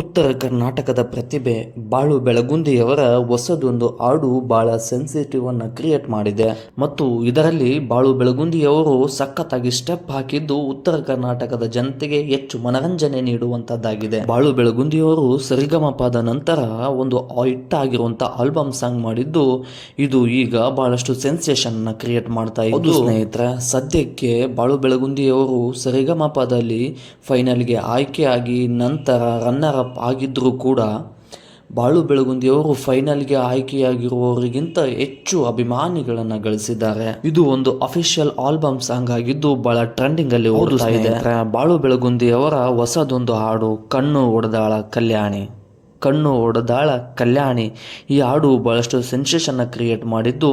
ಉತ್ತರ ಕರ್ನಾಟಕದ ಪ್ರತಿಭೆ ಬಾಳು ಬೆಳಗುಂದಿಯವರ ಹೊಸದೊಂದು ಹಾಡು ಬಹಳ ಸೆನ್ಸಿಟಿವ್ ಅನ್ನ ಕ್ರಿಯೇಟ್ ಮಾಡಿದೆ. ಮತ್ತು ಇದರಲ್ಲಿ ಬಾಳು ಬೆಳಗುಂದಿಯವರು ಸಖತ್ತಾಗಿ ಸ್ಟೆಪ್ ಹಾಕಿದ್ದು ಉತ್ತರ ಕರ್ನಾಟಕದ ಜನತೆಗೆ ಹೆಚ್ಚು ಮನರಂಜನೆ ನೀಡುವಂತದ್ದಾಗಿದೆ. ಬಾಳು ಬೆಳಗುಂದಿಯವರು ಸರಿಗಮಪಾದ ನಂತರ ಒಂದು ಹಿಟ್ ಆಗಿರುವಂತಹ ಆಲ್ಬಮ್ ಸಾಂಗ್ ಮಾಡಿದ್ದು ಇದು ಈಗ ಬಹಳಷ್ಟು ಸೆನ್ಸೇಷನ್ ಅನ್ನ ಕ್ರಿಯೇಟ್ ಮಾಡ್ತಾ ಇದ್ದು ಸ್ನೇಹಿತರೆ, ಸದ್ಯಕ್ಕೆ ಬಾಳು ಬೆಳಗುಂದಿಯವರು ಸರಿಗಮಪದಲ್ಲಿ ಫೈನಲ್ಗೆ ಆಯ್ಕೆಯಾಗಿ ನಂತರ ರನ್ನರ್ ಆಗಿದ್ರೂ ಕೂಡ ಬಾಳು ಬೆಳಗುಂದಿಯವರು ಫೈನಲ್ಗೆ ಆಯ್ಕೆಯಾಗಿರುವವರಿಗಿಂತ ಹೆಚ್ಚು ಅಭಿಮಾನಿಗಳನ್ನು ಗಳಿಸಿದ್ದಾರೆ. ಇದು ಒಂದು ಅಫಿಷಿಯಲ್ ಆಲ್ಬಮ್ ಸಾಂಗ್ ಆಗಿದ್ದು ಬಹಳ ಟ್ರೆಂಡಿಂಗ್ ಅಲ್ಲಿ ಓಡ್ತಾ ಇದೆ. ಬಾಳು ಬೆಳಗುಂದಿಯವರ ಹೊಸದೊಂದು ಹಾಡು ಕಣ್ಣು ಒಡೆದಾಳ ಕಲ್ಯಾಣಿ. ಕಣ್ಣು ಒಡೆದಾಳ ಕಲ್ಯಾಣಿ. ಈ ಹಾಡು ಬಹಳಷ್ಟು ಸೆನ್ಸೇಷನ್ ಕ್ರಿಯೇಟ್ ಮಾಡಿದ್ದು.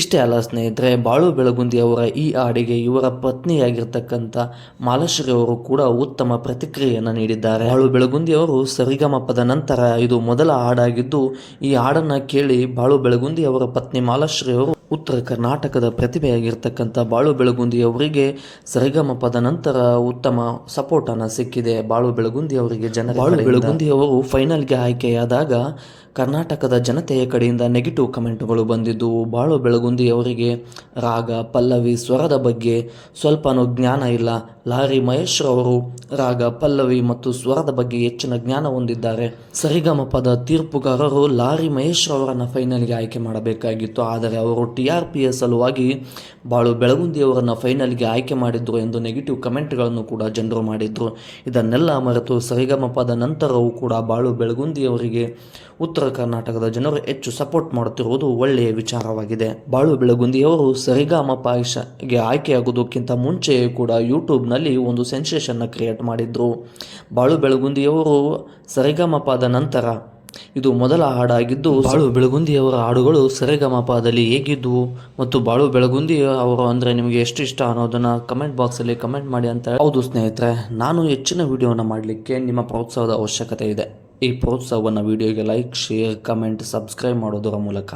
ಇಷ್ಟೇ ಅಲ್ಲ ಸ್ನೇಹಿತರೆ, ಬಾಳು ಬೆಳಗುಂದಿ ಅವರ ಈ ಹಾಡಿಗೆ ಇವರ ಪತ್ನಿಯಾಗಿರ್ತಕ್ಕಂಥ ಮಾಲಶ್ರೀ ಅವರು ಕೂಡ ಉತ್ತಮ ಪ್ರತಿಕ್ರಿಯೆಯನ್ನು ನೀಡಿದ್ದಾರೆ. ಬಾಳು ಬೆಳಗುಂದಿ ಅವರು ಸರಿಗಮಪದ ನಂತರ ಇದು ಮೊದಲ ಹಾಡಾಗಿದ್ದು, ಈ ಹಾಡನ್ನ ಕೇಳಿ ಬಾಳು ಬೆಳಗುಂದಿ ಅವರ ಪತ್ನಿ ಮಾಲಶ್ರೀ ಅವರು ಉತ್ತರ ಕರ್ನಾಟಕದ ಪ್ರತಿಭೆಯಾಗಿರ್ತಕ್ಕಂಥ ಬಾಳು ಬೆಳಗುಂದಿ ಅವರಿಗೆ ಸರಿಗಮಪದ ನಂತರ ಉತ್ತಮ ಸಪೋರ್ಟ್ ಅನ್ನ ಸಿಕ್ಕಿದೆ. ಬಾಳು ಬೆಳಗುಂದಿ ಅವರಿಗೆ ಜನ ಬಾಳು ಬೆಳಗುಂದಿ ಅವರು ಫೈನಲ್ಗೆ ಆಯ್ಕೆಯಾದಾಗ ಕರ್ನಾಟಕದ ಜನತೆಯ ಕಡೆಯಿಂದ ನೆಗೆಟಿವ್ ಕಮೆಂಟ್ಗಳು ಬಂದಿದ್ದು ಬಾಳು ಬೆಳಗುಂದಿ ಅವರಿಗೆ ರಾಗ ಪಲ್ಲವಿ ಸ್ವರದ ಬಗ್ಗೆ ಸ್ವಲ್ಪನೂ ಜ್ಞಾನ ಇಲ್ಲ. ಲಾರಿ ಮಹೇಶ್ ಅವರು ರಾಗ ಪಲ್ಲವಿ ಮತ್ತು ಸ್ವರದ ಬಗ್ಗೆ ಹೆಚ್ಚಿನ ಜ್ಞಾನ ಹೊಂದಿದ್ದಾರೆ. ಸರಿಗಮಪದ ತೀರ್ಪುಗಾರರು ಲಾರಿ ಮಹೇಶ್ ಅವರನ್ನು ಫೈನಲ್ಗೆ ಆಯ್ಕೆ ಮಾಡಬೇಕಾಗಿತ್ತು. ಆದರೆ ಅವರು ಟಿ ಆರ್ ಪಿ ಎಸ್ ಸಲುವಾಗಿ ಬಾಳು ಬೆಳಗುಂದಿಯವರನ್ನು ಫೈನಲ್ಗೆ ಆಯ್ಕೆ ಮಾಡಿದ್ರು ಎಂದು ನೆಗೆಟಿವ್ ಕಮೆಂಟ್ಗಳನ್ನು ಕೂಡ ಜನರು ಮಾಡಿದ್ರು. ಇದನ್ನೆಲ್ಲ ಮರೆತು ಸರಿಗಮಪದ ನಂತರವೂ ಕೂಡ ಬಾಳು ಬೆಳಗುಂದಿಯವರಿಗೆ ಉತ್ತರ ಕರ್ನಾಟಕದ ಜನರು ಹೆಚ್ಚು ಸಪೋರ್ಟ್ ಮಾಡುತ್ತಿರುವುದು ಒಳ್ಳೆಯ ವಿಚಾರವಾಗಿದೆ. ಬಾಳು ಬೆಳಗುಂದಿಯವರು ಸರಿಗಮಪ ಗೆ ಆಯ್ಕೆಯಾಗುವುದಕ್ಕಿಂತ ಮುಂಚೆಯೇ ಕೂಡ ಯೂಟ್ಯೂಬ್ನಲ್ಲಿ ಒಂದು ಸೆನ್ಸೇಷನ್ನ ಕ್ರಿಯೇಟ್ ಮಾಡಿದ್ರು. ಬಾಳು ಬೆಳಗುಂದಿಯವರು ಸರಿಗಮಪದ ನಂತರ ಇದು ಮೊದಲ ಹಾಡಾಗಿದ್ದು ಬಾಳು ಬೆಳಗುಂದಿಯವರ ಹಾಡುಗಳು ಸರಿಗಮಪದಲ್ಲಿ ಹೇಗಿದ್ದವು ಮತ್ತು ಬಾಳು ಬೆಳಗುಂದಿ ಅವರು ಅಂದರೆ ನಿಮಗೆ ಎಷ್ಟು ಇಷ್ಟ ಅನ್ನೋದನ್ನು ಕಮೆಂಟ್ ಬಾಕ್ಸಲ್ಲಿ ಕಮೆಂಟ್ ಮಾಡಿ ಅಂತ ಹೌದು ಸ್ನೇಹಿತರೆ ನಾನು ಹೆಚ್ಚಿನ ವಿಡಿಯೋನ ಮಾಡಲಿಕ್ಕೆ ನಿಮ್ಮ ಪ್ರೋತ್ಸಾಹದ ಅವಶ್ಯಕತೆ ಇದೆ. ಈ ಪ್ರೋತ್ಸಾಹವನ್ನು ವಿಡಿಯೋಗೆ ಲೈಕ್ ಶೇರ್ ಕಮೆಂಟ್ ಸಬ್ಸ್ಕ್ರೈಬ್ ಮಾಡೋದರ ಮೂಲಕ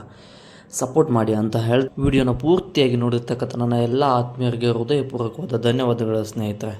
ಸಪೋರ್ಟ್ ಮಾಡಿ ಅಂತ ಹೇಳಿ. ವಿಡಿಯೋನ ಪೂರ್ತಿಯಾಗಿ ನೋಡಿರ್ತಕ್ಕಂಥ ನನ್ನ ಎಲ್ಲ ಆತ್ಮೀಯರಿಗೆ ಹೃದಯಪೂರ್ವಕವಾದ ಧನ್ಯವಾದಗಳು ಸ್ನೇಹಿತರೆ.